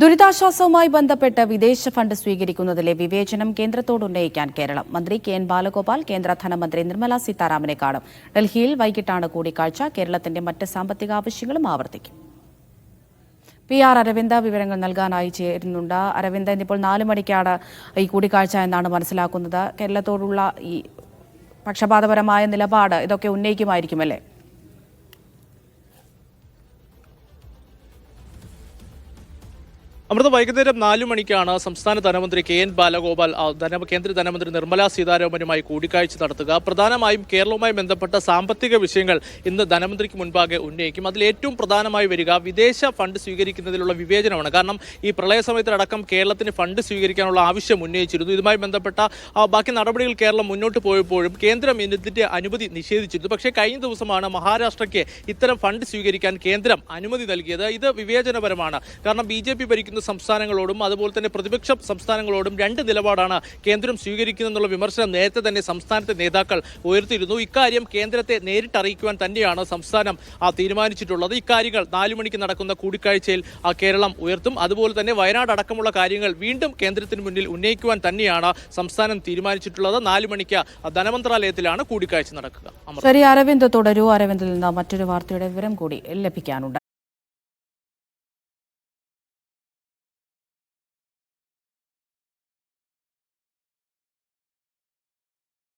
ദുരിതാശ്വാസവുമായി ബന്ധപ്പെട്ട് വിദേശ ഫണ്ട് സ്വീകരിക്കുന്നതിലെ വിവേചനം കേന്ദ്രത്തോട് ഉന്നയിക്കാൻ കേരളം. മന്ത്രി കെ എൻ ബാലഗോപാൽ കേന്ദ്ര ധനമന്ത്രി നിർമ്മല സീതാരാമനെ കാണും. ഡൽഹിയിൽ വൈകിട്ടാണ് കൂടിക്കാഴ്ച. കേരളത്തിന്റെ മറ്റ് സാമ്പത്തിക ആവശ്യങ്ങളും ആവർത്തിക്കും. പി ആർ അരവിന്ദ വിവരങ്ങൾ നൽകാനായി ചേരുന്നുണ്ട്. അരവിന്ദ ഇന്നിപ്പോൾ നാല് മണിക്കാണ് ഈ കൂടിക്കാഴ്ച എന്നാണ് മനസ്സിലാക്കുന്നത്. കേരളത്തോടുള്ള ഈ പക്ഷപാതപരമായ നിലപാട് ഇതൊക്കെ ഉന്നയിക്കുമായിരിക്കുമല്ലേ? അമൃത വൈകുന്നേരം നാലു മണിക്കാണ് സംസ്ഥാന ധനമന്ത്രി കെ എൻ ബാലഗോപാൽ കേന്ദ്ര ധനമന്ത്രി നിർമ്മല സീതാരാമനുമായി കൂടിക്കാഴ്ച നടത്തുക. പ്രധാനമായും കേരളവുമായി ബന്ധപ്പെട്ട സാമ്പത്തിക വിഷയങ്ങൾ ഇന്ന് ധനമന്ത്രിക്ക് മുൻപാകെ ഉന്നയിക്കും. അതിൽ ഏറ്റവും പ്രധാനമായി വരിക വിദേശ ഫണ്ട് സ്വീകരിക്കുന്നതിലുള്ള വിവേചനമാണ്. കാരണം ഈ പ്രളയ സമയത്തിലടക്കം കേരളത്തിന് ഫണ്ട് സ്വീകരിക്കാനുള്ള ആവശ്യം ഉന്നയിച്ചിരുന്നു. ഇതുമായി ബന്ധപ്പെട്ട ബാക്കി നടപടികൾ കേരളം മുന്നോട്ട് പോയപ്പോഴും കേന്ദ്രം ഇതിന്റെ അനുമതി നിഷേധിച്ചിരുന്നു. പക്ഷേ കഴിഞ്ഞ ദിവസമാണ് മഹാരാഷ്ട്രയ്ക്ക് ഇത്തരം ഫണ്ട് സ്വീകരിക്കാൻ കേന്ദ്രം അനുമതി നൽകിയത്. ഇത് വിവേചനപരമാണ്. കാരണം ബി ജെ പി ഭരിക്കുന്ന സംസ്ഥാനങ്ങളോടും അതുപോലെ തന്നെ പ്രതിപക്ഷ സംസ്ഥാനങ്ങളോടും രണ്ട് നിലപാടാണ് കേന്ദ്രം സ്വീകരിക്കുന്നതെന്നുള്ള വിമർശനം നേരത്തെ തന്നെ സംസ്ഥാനത്തെ നേതാക്കൾ ഉയർത്തിയിരുന്നു. ഇക്കാര്യം കേന്ദ്രത്തെ നേരിട്ട് അറിയിക്കുവാൻ തന്നെയാണ് സംസ്ഥാനം തീരുമാനിച്ചിട്ടുള്ളത്. ഇക്കാര്യങ്ങൾ നാലു മണിക്ക് നടക്കുന്ന കൂടിക്കാഴ്ചയിൽ കേരളം ഉയർത്തും. അതുപോലെ തന്നെ വയനാട് അടക്കമുള്ള കാര്യങ്ങൾ വീണ്ടും കേന്ദ്രത്തിന് മുന്നിൽ ഉന്നയിക്കുവാൻ തന്നെയാണ് സംസ്ഥാനം തീരുമാനിച്ചിട്ടുള്ളത്. നാലു മണിക്ക് ധനമന്ത്രാലയത്തിലാണ് കൂടിക്കാഴ്ച നടക്കുക. ശരി അരവിന്ദ് തുടരൂ. അരവിന്ദിൽ നിന്ന് മറ്റൊരു വാർത്തയുടെ വിവരം കൂടി ലഭിക്കാനുണ്ട്.